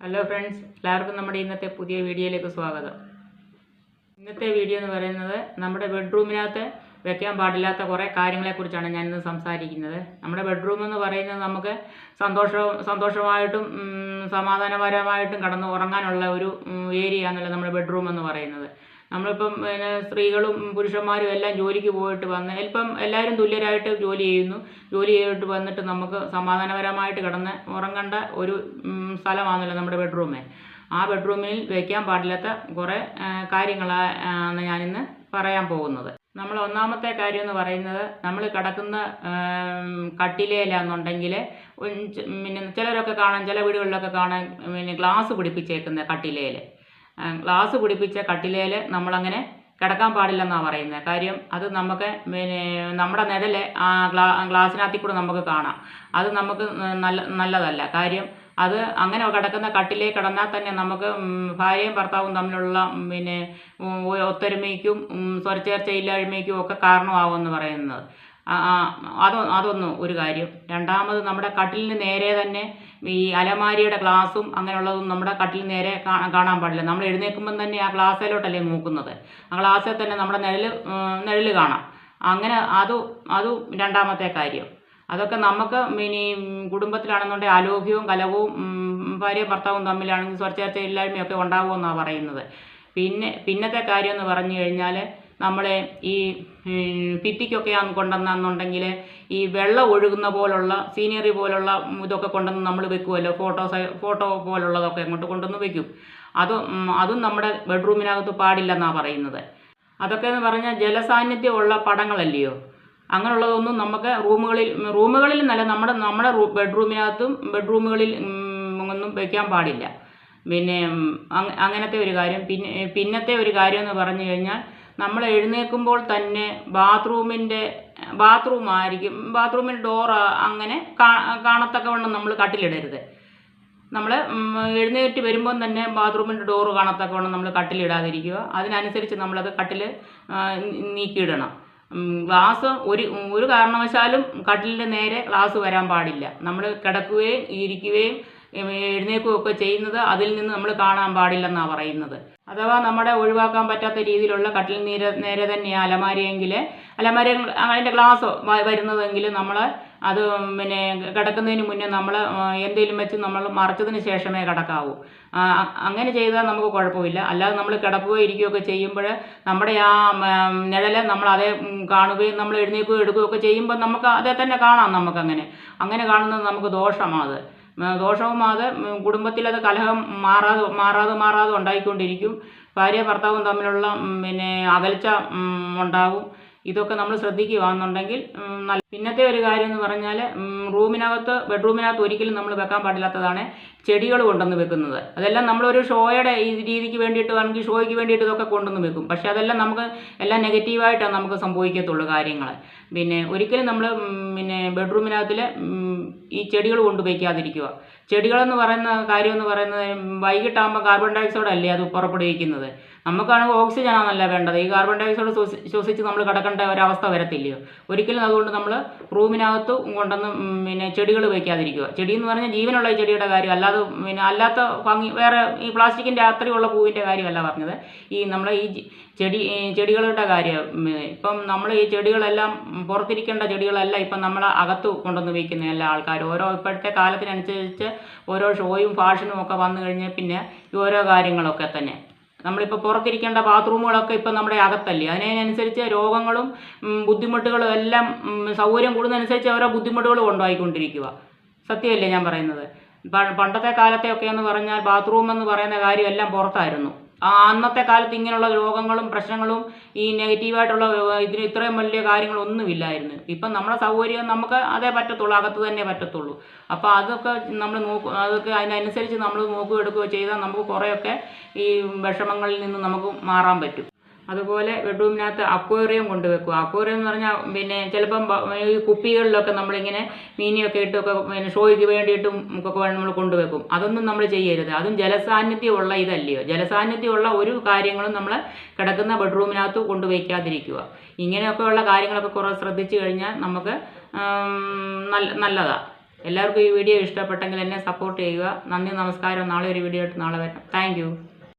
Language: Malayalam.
ഹലോ ഫ്രണ്ട്സ് എല്ലാവർക്കും നമ്മുടെ ഇന്നത്തെ പുതിയ വീഡിയോയിലേക്ക് സ്വാഗതം. ഇന്നത്തെ വീഡിയോ എന്ന് പറയുന്നത് നമ്മുടെ ബെഡ്റൂമിനകത്ത് വെക്കാൻ പാടില്ലാത്ത കുറേ കാര്യങ്ങളെക്കുറിച്ചാണ് ഞാൻ ഇന്ന് സംസാരിക്കുന്നത്. നമ്മുടെ ബെഡ്റൂം എന്ന് പറയുന്നത് നമുക്ക് സന്തോഷവും സന്തോഷമായിട്ടും സമാധാനപരമായിട്ടും കടന്ന് ഉറങ്ങാനുള്ള ഒരു ഏരിയ ആണല്ലോ നമ്മുടെ ബെഡ്റൂം എന്ന് പറയുന്നത്. നമ്മളിപ്പം പിന്നെ സ്ത്രീകളും പുരുഷന്മാരും എല്ലാം ജോലിക്ക് പോയിട്ട് വന്ന് ഇപ്പം എല്ലാവരും തുല്യരായിട്ട് ജോലി ചെയ്യുന്നു. ജോലി ചെയ്തിട്ട് വന്നിട്ട് നമുക്ക് സമാധാനപരമായിട്ട് കിടന്ന് ഉറങ്ങേണ്ട ഒരു സ്ഥലമാണല്ലോ നമ്മുടെ ബെഡ്റൂമേ. ആ ബെഡ്റൂമിൽ വയ്ക്കാൻ പാടില്ലാത്ത കുറേ കാര്യങ്ങളാണ് ഞാനിന്ന് പറയാൻ പോകുന്നത്. നമ്മൾ ഒന്നാമത്തെ കാര്യം എന്ന് പറയുന്നത് നമ്മൾ കിടക്കുന്ന കട്ടിലേലാന്നുണ്ടെങ്കിൽ പിന്നെ ചിലരൊക്കെ കാണാൻ ചില വീടുകളിലൊക്കെ കാണാൻ പിന്നെ ഗ്ലാസ് പിടിപ്പിച്ചേക്കുന്ന കട്ടിലേൽ ഗ്ലാസ് പിടിപ്പിച്ച കട്ടിലേൽ നമ്മളങ്ങനെ കിടക്കാൻ പാടില്ലെന്നാണ് പറയുന്നത് കാര്യം അത് നമുക്ക് പിന്നെ നമ്മുടെ നിഴൽ ആ ഗ്ലാ ഗ്ലാസ്സിനകത്തിൽ കൂടെ നമുക്ക് കാണാം. അത് നമുക്ക് നല്ല നല്ലതല്ല. കാര്യം അത് അങ്ങനെ കിടക്കുന്ന കട്ടിലേ കിടന്നാൽ തന്നെ നമുക്ക് ഭാര്യയും ഭർത്താവും തമ്മിലുള്ള പിന്നെ ഒത്തൊരുമയ്ക്കും സ്വരച്ചേർച്ചയില്ലായ്മയ്ക്കും ഒക്കെ കാരണമാവുമെന്ന് പറയുന്നത്. അത് അതൊന്ന് ഒരു കാര്യം. രണ്ടാമത് നമ്മുടെ കട്ടിലിന് നേരെ തന്നെ ഈ അലമാരിയുടെ ഗ്ലാസും അങ്ങനെയുള്ളതും നമ്മുടെ കട്ടിലിന് നേരെ കാണാൻ പാടില്ല. നമ്മൾ എഴുന്നേൽക്കുമ്പം തന്നെ ആ ഗ്ലാസ്സിലോട്ടല്ലേ നോക്കുന്നത്? ആ ഗ്ലാസ്സിൽ തന്നെ നമ്മുടെ നിഴൽ നിഴൽ കാണാം. അങ്ങനെ അത് അതും രണ്ടാമത്തെ കാര്യം. അതൊക്കെ നമുക്ക് ഇനി കുടുംബത്തിലാണെന്നുണ്ടെങ്കിൽ അലോഹ്യവും കലവും ഭാര്യയും ഭർത്താവും തമ്മിലാണെങ്കിൽ സ്വരച്ചേർച്ച ഇല്ലായ്മയൊക്കെ ഉണ്ടാകുമെന്നാണ് പറയുന്നത്. പിന്നെ പിന്നത്തെ കാര്യം എന്ന് പറഞ്ഞു കഴിഞ്ഞാൽ നമ്മൾ ഈ ആണ് കൊണ്ടുവന്നെന്നുണ്ടെങ്കിൽ ഈ വെള്ളം ഒഴുകുന്ന പോലുള്ള സീനറി പോലുള്ള ഇതൊക്കെ കൊണ്ടുവന്ന് നമ്മൾ വെക്കുമല്ലോ ഫോട്ടോ ഫോട്ടോ പോലുള്ളതൊക്കെ അങ്ങോട്ട് കൊണ്ടുവന്ന് വെക്കും. അത് അതും നമ്മുടെ ബെഡ്റൂമിനകത്ത് പാടില്ലെന്നാണ് പറയുന്നത്. അതൊക്കെ എന്ന് പറഞ്ഞാൽ ജലസാന്നിധ്യം ജലസാന്നിധ്യമുള്ള പടങ്ങളല്ലയോ? അങ്ങനെയുള്ളതൊന്നും നമുക്ക് റൂമുകളിൽ റൂമുകളിൽ നല്ല നമ്മുടെ നമ്മുടെ ബെഡ്റൂമിനകത്തും ബെഡ്റൂമുകളിൽ ഒന്നും വയ്ക്കാൻ പാടില്ല. പിന്നെ അങ്ങനത്തെ ഒരു കാര്യം. പിന്നെ പിന്നത്തെ ഒരു കാര്യം എന്ന് പറഞ്ഞു കഴിഞ്ഞാൽ നമ്മൾ എഴുന്നേൽക്കുമ്പോൾ തന്നെ ബാത്റൂമിന്റെ ബാത്റൂം ആയിരിക്കും ബാത്റൂമിന്റെ ഡോർ അങ്ങനെ കാണത്തക്കവണ്ണം നമ്മൾ കട്ടിലിടരുത്. നമ്മൾ എഴുന്നേറ്റ് വരുമ്പം തന്നെ ബാത്റൂമിന്റെ ഡോറ് കാണത്തക്കവണ്ണം നമ്മൾ കട്ടിലിടാതിരിക്കുക. അതിനനുസരിച്ച് നമ്മളത് കട്ടിൽ നീക്കിയിടണം. ഗ്ലാസ് ഒരു ഒരു കാരണവശാലും കട്ടിലിന്റെ നേരെ ഗ്ലാസ് വരാൻ പാടില്ല. നമ്മൾ കിടക്കുകയും ഇരിക്കുകയും ഉം, എഴുന്നേൽക്കുകയും ഒക്കെ ചെയ്യുന്നത് അതിൽ നിന്ന് നമ്മൾ കാണാൻ പാടില്ലെന്നാണ് പറയുന്നത്. അഥവാ നമ്മുടെ ഒഴിവാക്കാൻ പറ്റാത്ത രീതിയിലുള്ള കട്ടിൽ നീര നേരെ തന്നെയാണ് അലമാരിയെങ്കിൽ അലമാരി അതിന്റെ ഗ്ലാസ് വരുന്നതെങ്കിൽ നമ്മൾ അത് പിന്നെ കിടക്കുന്നതിന് മുന്നേ നമ്മൾ എന്തെങ്കിലും വെച്ച് നമ്മൾ മറച്ചതിന് ശേഷമേ കിടക്കാവൂ. അങ്ങനെ ചെയ്താൽ നമുക്ക് കുഴപ്പമില്ല. അല്ലാതെ നമ്മൾ കിടക്കുകയോ ഇരിക്കുകയൊക്കെ ചെയ്യുമ്പോൾ നമ്മുടെ ആ നിഴൽ നമ്മൾ അതേ കാണുകയും നമ്മൾ എഴുന്നേൽക്കുകയോ എടുക്കുകയോ ഒക്കെ ചെയ്യുമ്പോൾ നമുക്ക് അതേ തന്നെ കാണാം നമുക്കങ്ങനെ. അങ്ങനെ കാണുന്നത് നമുക്ക് ദോഷമാണ് ദോഷവും കുടുംബത്തിലത് കലഹം മാറാതെ മാറാതെ മാറാതെ ഉണ്ടായിക്കൊണ്ടിരിക്കും. ഭാര്യ ഭർത്താവും തമ്മിലുള്ള പിന്നെ അകൽച്ച ഉണ്ടാകും. ഇതൊക്കെ നമ്മൾ ശ്രദ്ധിക്കുകയാണെന്നുണ്ടെങ്കിൽ നല്ല പിന്നത്തെ ഒരു കാര്യം എന്ന് പറഞ്ഞാൽ റൂമിനകത്ത് ബെഡ്റൂമിനകത്ത് ഒരിക്കലും നമ്മൾ വെക്കാൻ പാടില്ലാത്തതാണ് ചെടികൾ കൊണ്ടുവന്ന് വെക്കുന്നത്. അതെല്ലാം നമ്മളൊരു ഷോയുടെ രീതിക്ക് വേണ്ടിയിട്ട് ആണെങ്കിൽ ഷോയ്ക്ക് വേണ്ടിയിട്ട് ഇതൊക്കെ കൊണ്ടുവന്ന് വെക്കും. പക്ഷെ അതെല്ലാം നമുക്ക് എല്ലാം നെഗറ്റീവായിട്ടാണ് നമുക്ക് സംഭവിക്കത്തുള്ളൂ കാര്യങ്ങൾ പിന്നെ ഒരിക്കലും നമ്മൾ പിന്നെ ബെഡ്റൂമിനകത്തിൽ ഈ ചെടികൾ കൊണ്ട് വയ്ക്കാതിരിക്കുക ചെടികളെന്ന് പറയുന്ന കാര്യം എന്ന് പറയുന്നത് വൈകിട്ടാകുമ്പോൾ കാർബൺ ഡൈ ഓക്സൈഡ് അല്ലേ അത് പുറപ്പെടുവിക്കുന്നത്? നമുക്കാണെങ്കിൽ ഓക്സിജൻ ആണല്ല വേണ്ടത്. ഈ കാർബൺ ഡയോക്സൈഡ് ശ്വസിച്ച് നമ്മൾ കിടക്കേണ്ട ഒരവസ്ഥ വരത്തില്ലയോ? ഒരിക്കലും അതുകൊണ്ട് നമ്മൾ റൂമിനകത്ത് കൊണ്ടൊന്ന് പിന്നെ ചെടികൾ വയ്ക്കാതിരിക്കുക ചെടി എന്ന് പറഞ്ഞാൽ ജീവനുള്ള ചെടിയുടെ കാര്യം അല്ലാതെ പിന്നെ അല്ലാത്ത ഭംഗി വേറെ ഈ പ്ലാസ്റ്റിക്കിന്റെ അത്രയുള്ള പൂവിന്റെ കാര്യമല്ല പറഞ്ഞത്. ഈ നമ്മളെ ഈ ചെടി ചെടികളുടെ കാര്യം. ഇപ്പം നമ്മൾ ഈ ചെടികളെല്ലാം പുറത്തിരിക്കേണ്ട ചെടികളല്ല ഇപ്പം നമ്മൾ അകത്ത് കൊണ്ടുവന്ന് വയ്ക്കുന്ന എല്ലാ ആൾക്കാരും. ഓരോ ഇപ്പോഴത്തെ കാലത്തിനനുസരിച്ച് ഓരോ ഷോയും ഫാഷനും ഒക്കെ വന്നു കഴിഞ്ഞാൽ പിന്നെ ഈ ഓരോ കാര്യങ്ങളൊക്കെ തന്നെ. നമ്മളിപ്പോൾ പുറത്തിരിക്കേണ്ട ബാത്റൂമുകളൊക്കെ ഇപ്പം നമ്മുടെ അകത്തല്ലേ? അതിനനുസരിച്ച് രോഗങ്ങളും ബുദ്ധിമുട്ടുകളും എല്ലാം സൗകര്യം കൂടുന്നതനുസരിച്ച് ഓരോ ബുദ്ധിമുട്ടുകളും ഉണ്ടായിക്കൊണ്ടിരിക്കുക സത്യമല്ലേ ഞാൻ പറയുന്നത്? പണ്ടത്തെ കാലത്തെയൊക്കെ എന്ന് പറഞ്ഞാൽ ബാത്റൂം എന്ന് പറയുന്ന കാര്യം എല്ലാം പുറത്തായിരുന്നു. അന്നത്തെ കാലത്ത് ഇങ്ങനെയുള്ള രോഗങ്ങളും പ്രശ്നങ്ങളും ഈ നെഗറ്റീവായിട്ടുള്ള ഇതിന് ഇത്രയും വലിയ കാര്യങ്ങളൊന്നുമില്ലായിരുന്നു. ഇപ്പം നമ്മുടെ സൗകര്യം നമുക്ക് അതേ പറ്റത്തുള്ളൂ അകത്ത് തന്നെ പറ്റത്തുള്ളൂ. അപ്പോൾ അതൊക്കെ നമ്മൾ നോക്കും അതൊക്കെ അതിനനുസരിച്ച് നമ്മൾ നോക്കുകയോ എടുക്കുകയോ ചെയ്താൽ നമുക്ക് കുറേയൊക്കെ ഈ വിഷമങ്ങളിൽ നിന്ന് നമുക്ക് മാറാൻ പറ്റും. അതുപോലെ ബെഡ്റൂമിനകത്ത് അക്വേറിയം കൊണ്ടുവെക്കുക. അക്വേറിയം എന്ന് പറഞ്ഞാൽ പിന്നെ ചിലപ്പം ഈ കുപ്പികളിലൊക്കെ നമ്മളിങ്ങനെ മീനിയൊക്കെ ഇട്ടൊക്കെ പിന്നെ ഷോയ്ക്ക് വേണ്ടിയിട്ടും ഒക്കെ നമ്മൾ കൊണ്ടുവെക്കും. അതൊന്നും നമ്മൾ ചെയ്യരുത്. അതും ജലസാന്നിധ്യമുള്ള ഇതല്ലയോ? ജലസാന്നിധ്യമുള്ള ഒരു കാര്യങ്ങളും നമ്മൾ കിടക്കുന്ന ബെഡ്റൂമിനകത്ത് കൊണ്ടുവയ്ക്കാതിരിക്കുക. ഇങ്ങനെയൊക്കെയുള്ള കാര്യങ്ങളൊക്കെ കുറേ ശ്രദ്ധിച്ചു കഴിഞ്ഞാൽ നമുക്ക് നല്ല നല്ലതാണ് എല്ലാവർക്കും ഈ വീഡിയോ ഇഷ്ടപ്പെട്ടെങ്കിൽ എന്നെ സപ്പോർട്ട് ചെയ്യുക. നന്ദി നമസ്കാരം. നാളെ ഒരു വീഡിയോ ആയിട്ട് നാളെ വരാം. താങ്ക്